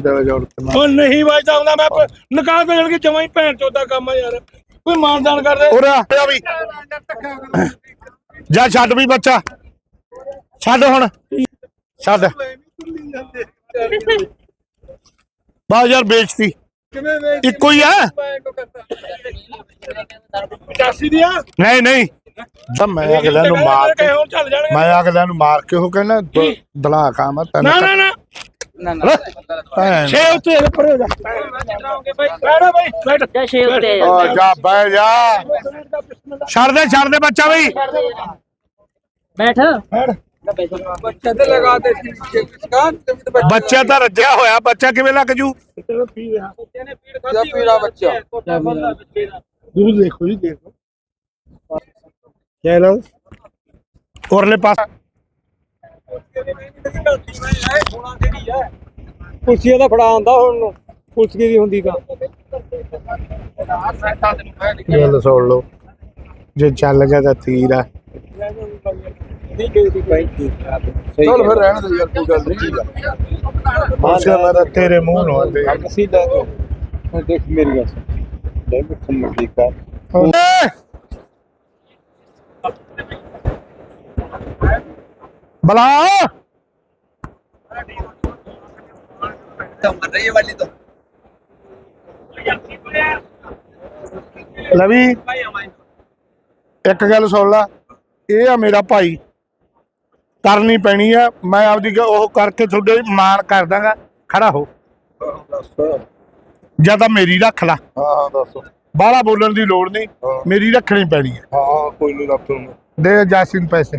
ਦੇ ਉਹ ਨਹੀਂ ਵੱਜਦਾ ਹੁੰਦਾ ਮੈਂ ਨਿਕਾਲ ਦੇ ਕੇ ਜਮਾਂ ਹੀ ਭੈਣ ਚੋਦਾ ਕੰਮ ਆ ਯਾਰ। ਕੋਈ ਮਾਨਦਾਨ ਕਰਦੇ। ਉਰੇ ਆ। ਆ ਵੀ। ਜਾ ਛੱਡ ਵੀ ਬੱਚਾ। ਛੱਡ ਹੁਣ। ਛੱਡ। ਬਾ ਯਾਰ ਵੇਚਤੀ ਇੱਕੋ ਹੀ ਆ। 85 ਦੀਆਂ ਨਹੀਂ ਨਹੀਂ। ਤਾਂ ਮੈਂ ਅਗਲਿਆਂ ਨੂੰ ਮਾਰ ਕੇ ਮੈਂ ਅਗਲਿਆਂ ਨੂੰ ਮਾਰ ਕੇ ਉਹ ਕਹਿੰਦਾ ਦ- ਦਲਾ ਕੰਮ ਆ ਤੈਨੂੰ ਨਾ ਨਾ। ਨਾ ਭੈਣ। ਛੇ ਉੱਤੇ ਪਰੇ ਹੋ ਜਾ। ਬੈਠੋ ਬਈ ਬੈਠ। ਜਾ ਛੇ ਉੱਤੇ ਆ। ਜਾ ਬਹਿ ਜਾ। ਛੱਡ ਦੇ ਛੱਡ ਦੇ ਬੱਚਾ ਬਈ। ਬੈਠ। ਬੱਚਾ ਤਾਂ ਰੱਜਿਆ ਹੋਇਆ ਬੱਚਾ ਕਿਵੇਂ ਲੱਗ ਜੂ? ਦੂਰ ਦੇਖੋ ਜੀ ਦੇਖੋ। ਕੀ ਲਓ। ਉਰਲੇ ਪਾਸ ਕੁਰਸੀ ਦਾ ਫੜਾ ਆਂਦਾ ਹੁਣ ਪੁਲਿਸ ਕੀ ਹੁੰਦੀ ਕਾ ਗੱਲ ਸੁਣ ਲਓ। ਜੇ ਚੱਲ ਗਿਆ ਤਾਂ ਤੀਰ ਆ। ਚਲ ਫਿਰ ਰਹਿਣ ਦੇ ਯਾਰ ਕੋਈ ਗੱਲ ਨਹੀਂ। ਬੱਚਾ ਮੇਰਾ ਤੇਰੇ ਮੂੰਹ ਨੂੰ ਆਂਦੇ ਅਸੀਂ ਦੇਖ ਮੇਰੀ ਗੱਲ ਵੀ ਖੰਮਾ ਠੀਕ ਆ। ਬਲਾ। ਲਵੀ ਇੱਕ ਗੱਲ ਸੁਣ ਲਾ ਇਹ ਆ ਮੇਰਾ ਭਾਈ। ਕਰਨੀ ਪੈਣੀ ਆ ਮੈਂ ਆਪਦੀ ਉਹ ਕਰਕੇ ਤੁਹਾਡੇ ਮਾਣ ਕਰ ਦਾਂਗਾ ਖੜਾ ਹੋ। ਜਾਂ ਤਾਂ ਮੇਰੀ ਰੱਖ ਲਾ। ਹਾਂ ਹਾਂ ਦੱਸ। ਬਾਹਲਾ ਬੋਲਣ ਦੀ ਲੋੜ ਨਹੀਂ। ਮੇਰੀ ਰੱਖਣੀ ਪੈਣੀ ਹੈ ਹਾਂ ਕੋਈ ਨਹੀਂ ਰੱਖ ਦੇ ਜਾਸਿਨ ਪੈਸੇ।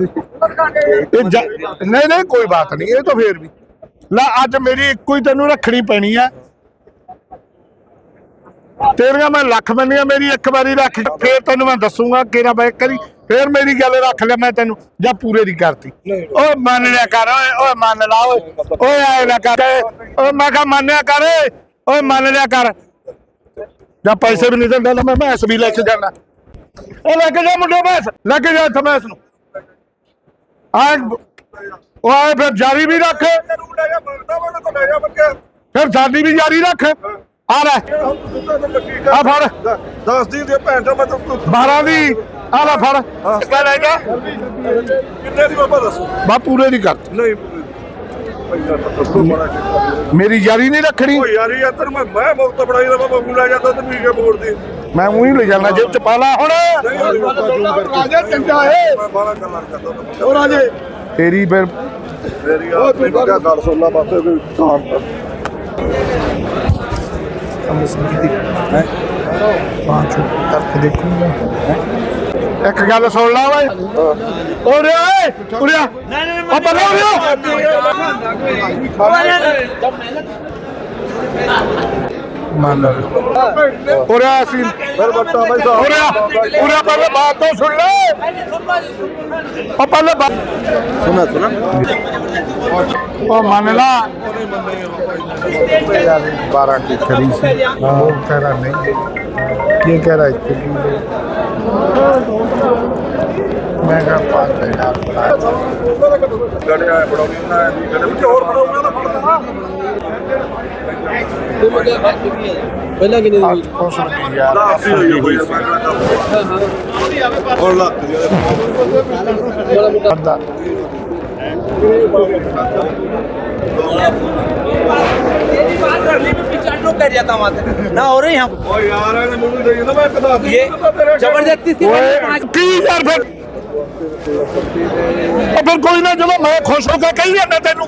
ਇਹ ਜ- ਨਹੀਂ ਨਹੀਂ, ਕੋਈ ਬਾਤ ਨਹੀਂ, ਇਹ ਤਾਂ ਫੇਰ ਵੀ। ਲੈ, ਅੱਜ ਮੇਰੀ ਇੱਕੋ ਹੀ ਤੈਨੂੰ ਰੱਖਣੀ ਪੈਣੀ ਆ। ਤੇਰੀਆਂ ਮੈਂ ਲੱਖ ਮੰਨੀਆਂ ਮੇਰੀ ਇੱਕ ਵਾਰੀ ਰੱਖ ਫੇਰ ਤੈਨੂੰ ਮੈਂ ਦੱਸੂਗਾ ਕਿਹੜਾ ਬੈ ਕਰੀ। ਫੇਰ ਮੇਰੀ ਗੱਲ ਰੱਖ ਲਿਆ ਮੈਂ ਤੈਨੂੰ, ਜਾਂ ਪੂਰੇ ਦੀ ਕਰਤੀ। ਓਏ ਮੰਨ ਲਿਆ ਕਰ, ਓਏ ਓਏ, ਮੰਨ ਲਾ, ਓਏ ਓਏ ਆਏ ਨਾ ਕਰ, ਓਏ ਮੈਂ ਕਹਾ ਮੰਨਿਆ ਕਰ, ਓਏ ਮੰਨ ਲਿਆ ਕਰ। ਜਾਂ ਪੈਸੇ ਵੀ ਨਹੀਂ ਦਿੰਦਾ ਲੈ ਮੈਂ ਮੈਸ ਵੀ ਲੈ ਕੇ ਜਾਣਾ। ਉਹ ਲੈ ਕੇ ਜਾ ਮੁੰਡੇ ਮੈਸ ਲੈ ਕੇ ਜਾ ਇੱਥੇ ਮੈਸ ਨੂੰ। ਆ ਉਹ ਫਿਰ ਜਾਰੀ ਵੀ ਰੱਖ। ਫਿਰ ਸਾਡੀ ਵੀ ਜਾਰੀ ਰੱਖ। ਆ ਲੈ। ਆ ਫੜ। ਦੱਸ ਦੀ। ਦੇ ਭੈਣ ਦਾ ਮੈਂ 12 ਦੀ ਆ ਲੈ ਫੜ। ਕਿੰਨਾ ਲੈ ਜਾ ਕਿੰਨੇ ਦੀ ਬਾਬਾ ਦੱਸੋ ਬਾ ਪੂਰੇ ਦੀ ਕਰ। ਨਹੀਂ ਮੇਰੀ ਯਾਰੀ ਨਹੀਂ ਰੱਖਣੀ। ਓ ਯਾਰ ਯਾਰ ਮੈਂ ਮੈਂ ਮੁਕਤ ਬੜਾਈ ਦਾ ਬਾਬਾ ਨੂੰ ਜਾਂਦਾ ਤੇ ਵੀ ਕੇ ਮੋੜਦੀ ਮੈਂ ਉਹੀ ਲੈ ਜਾਣਾ ਜੇਬ ਚ ਪਾ ਲਾ ਹੁਣ। ਰਾਜਾ ਚੰਗਾ ਏ ਮੈਂ ਬਾਹਲਾ ਗੱਲਾਂ ਕਰਦਾ ਤਾ। ਉਹ ਰਾਜੇ। ਤੇਰੀ ਫਿਰ ਮੇਰੀ ਆ ਤੂੰ ਕਿਆ ਗੱਲ ਸੁਣ ਲਾ ਬਸ ਕੋਈ ਕੰਮ ਕਰ। ਪਾਂਚ ਕਰਕੇ ਦੇਖੂੰਗਾ ਇੱਕ ਗੱਲ ਸੁਣ ਲਾ ਓਏ। ਓਰੇ ਓਏ ਉਰੇ ਆ। ਬੱਲੇ ਉਰੇ ਮੰਨ ਉਰੇ ਆ ਸੀ ਫਿਰ ਬੱਟਾ ਮੈਂ ਸਾਹਿਬ ਉਰੇ ਆ ਉਰੇ ਆ ਪਹਿਲੇ ਬਾਤ ਤੋਂ ਸੁਣ ਲੈ ਉਹ ਪਹਿਲੇ ਬਾਤ सुना सुना ਉਹ ਮੰਨ ਲਾ 12 की खरी से वो कह रहा नहीं ये कह रहा है कि मैं कहा पाँच हजार ਗੜਿਆ ਬੜਾਉਣੀ ਨਾ ਦੀ ਗੜੇ ਵਿੱਚ ਹੋਰ ਬੜਾਉਣਾ ਤਾਂ ਫੜਦਾ पहला कि आज खुश नहीं यार ਲਾਸੀ ਹੋਈ ਹੋਈ ਮੈਂ ਕਹਿੰਦਾ ਹੋਰ ਲੱਖ ਦੀ बंदा ना हो रही हम ਓ ਯਾਰ ਇਹਨੇ ਮੈਨੂੰ ਦੇ ਦਿੰਦਾ ਮੈਂ ਇੱਕ ਦੱਸ ਦੀ जबरदस्ती से ओए की यार फिर ਉਹ ਫਿਰ ਕੋਈ ਨਾ ਜਦੋਂ ਮੈਂ ਖੁਸ਼ ਹੋ ਕੇ ਕਹੀ ਜਾਂਦਾ ਤੈਨੂੰ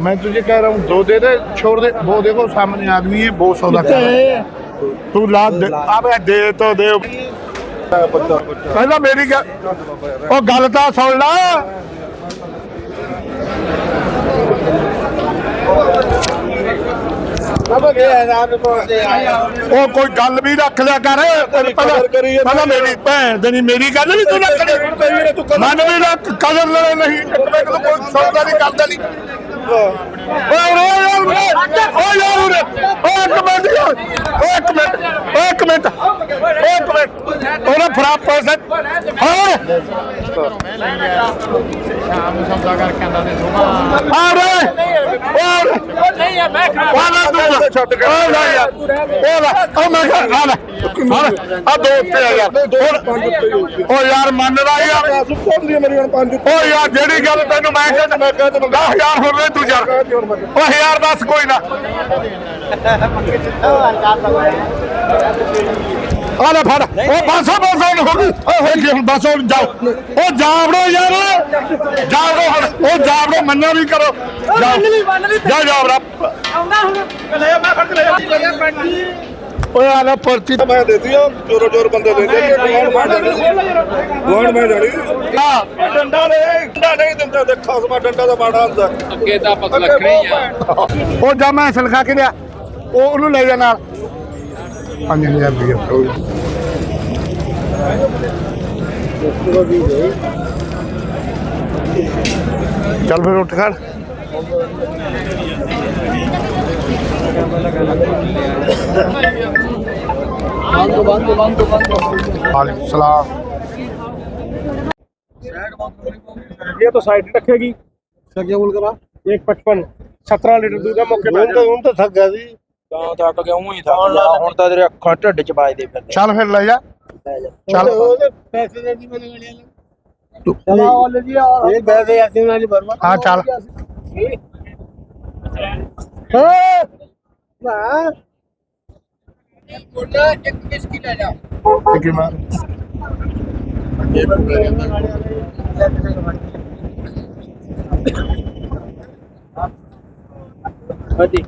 मैं तुझे कह रहा हूँ दो दे दे छोड़ दे वो देखो सामने आदमी है वो सौदा कर रहा है। तू ला दे अबे दे तो दे ਪਹਿਲਾਂ ਮੇਰੀ ਗੱਲ ਉਹ ਗੱਲ ਤਾਂ ਸੁਣ ਲਾ ਉਹ ਕੋਈ ਗੱਲ ਵੀ ਰੱਖ ਲਿਆ ਕਰ ਤੈਨੂੰ ਪਹਿਲਾਂ ਪਹਿਲਾਂ ਮੇਰੀ ਭੈਣ ਦੇ ਨਹੀਂ ਮੇਰੀ ਗੱਲ ਵੀ ਤੂੰ ਰੱਖਣੀ ਮਨ ਵੀ ਰੱਖ ਕਦਰ ਲੈ ਨਹੀਂ ਇੱਕ ਮਿੰਟ ਨੂੰ ਕੋਈ ਸੌਦਾ ਨਹੀਂ ਕਰਦਾ ਨਹੀਂ ਓਏ ਓਏ ਓਏ ਓਏ ਯਾਰ ਓਏ ਓਏ ਇੱਕ ਮਿੰਟ ਯਾਰ। ਓਏ ਇੱਕ ਮਿੰਟ। ਓਏ ਇੱਕ ਮਿੰਟ। ਓਏ ਇੱਕ ਮਿੰਟ। ਉਹਨੇ ਫਰਾ ਪੈਸੇ ਹਾਂ ਆ ਰੇ ਓਏ ਨਹੀਂ ਆ ਮੈਂ ਖਾ ਵਾਲਾ ਛੱਡ ਕੇ ਉਹ ਲੈ ਯਾਰ ਉਹ ਲੈ ਉਹ ਮੈਂ ਕਿਹਾ ਆ ਲੈ। ਆ ਦੋ ਉੱਤੇ ਆ ਯਾਰ ਉਹ ਯਾਰ। ਮੰਨਦਾ ਯਾਰ ਉਹ ਯਾਰ, ਜਿਹੜੀ ਗੱਲ ਤੈਨੂੰ ਮੈਂ ਕਹਿੰਦਾ ਮੈਂ ਕਹਿੰਦਾ 10000 ਹੋਰ ਲੈ ਤੂੰ ਯਾਰ ਉਹ ਯਾਰ ਬਸ ਕੋਈ ਨਾ। ਆ ਲੈ ਫੜ। ਉਹ ਬਸ ਬਸ ਹੁਣ ਹੋ ਗਈ। ਉਹ ਹੋ ਗਈ ਹੁਣ ਬਸ ਹੁਣ ਜਾਓ। ਉਹ ਜਾਵੜੋ ਯਾਰ। ਜਾਵੜੋ ਹੁਣ। ਉਹ ਜਾਵੜੋ ਮੰਨਣਾ ਵੀ ਕਰੋ। ਜਾ ਜਾਵੜਾ ਆਉਂਦਾ ਹੁਣ। ਲੈ ਮੈਂ ਫੜ ਕੇ ਲੈ ਓਏ ਆ ਲੈ ਪਰਚੀ। ਮੈਂ ਦੇਤੀ ਆ ਜੋਰੋ ਜੋਰ ਬੰਦੇ ਲੈ ਲੈ ਗਵਾਂਡ ਮੈਂ ਜਾਣੀ। ਆ ਡੰਡਾ ਲੈ ਡੰਡਾ ਨਹੀਂ ਦਿੰਦਾ ਦੇਖਾ ਸਮਾ ਡੰਡਾ ਦਾ ਮਾੜਾ ਹੁੰਦਾ। ਅੱਗੇ ਤਾਂ ਆਪਾਂ ਲੱਕੜੀ ਆ। ਉਹ ਜਾ ਮੈਂ ਸਿਲਖਾ ਕੇ ਲਿਆ। ਉਹ ਉਹਨੂੰ ਲੈ ਜਾ ਨਾਲ। 5000 ਰੁਪਏ ਚੱਲ ਫਿਰ ਉੱਠ ਖੜ वालेकुम सलाम ये तो साइड रखेगी ਸੱਜੇ ਬੋਲ ਕਰਾ एक पचपन सत्रह लीटर दूध है मौके ਹੁਣ ਤਾਂ ਹੁਣ ਤਾਂ ਥੱਕ ਗਿਆ ਸੀ ਤਾਂ ਥੱਕ ਗਿਆ ਉਹੀ ਥੱਕ ਗਿਆ। ਹੁਣ ਤਾਂ ਤੇਰੇ ਅੱਖਾਂ ਢਿੱਡ ਚ ਵੱਜਦੇ ਫਿਰਦੇ। ਚੱਲ ਫਿਰ ਲੈ ਜਾ। ਚੱਲ। ਪੈਸੇ ਦੇ ਦੀ ਮੈਨੂੰ ਮਿਲਿਆ ਚਲਾ ਆਲਰੇਡੀ ਇਹ ਪੈਸੇ ਐਸੇ ਨਾਲ ਹੀ ਭਰਵਾ ਹਾਂ ਚੱਲ। ਹਾਂ ਠੀਕ ਹੈ ਮੈਂ ਹਾਂਜੀ।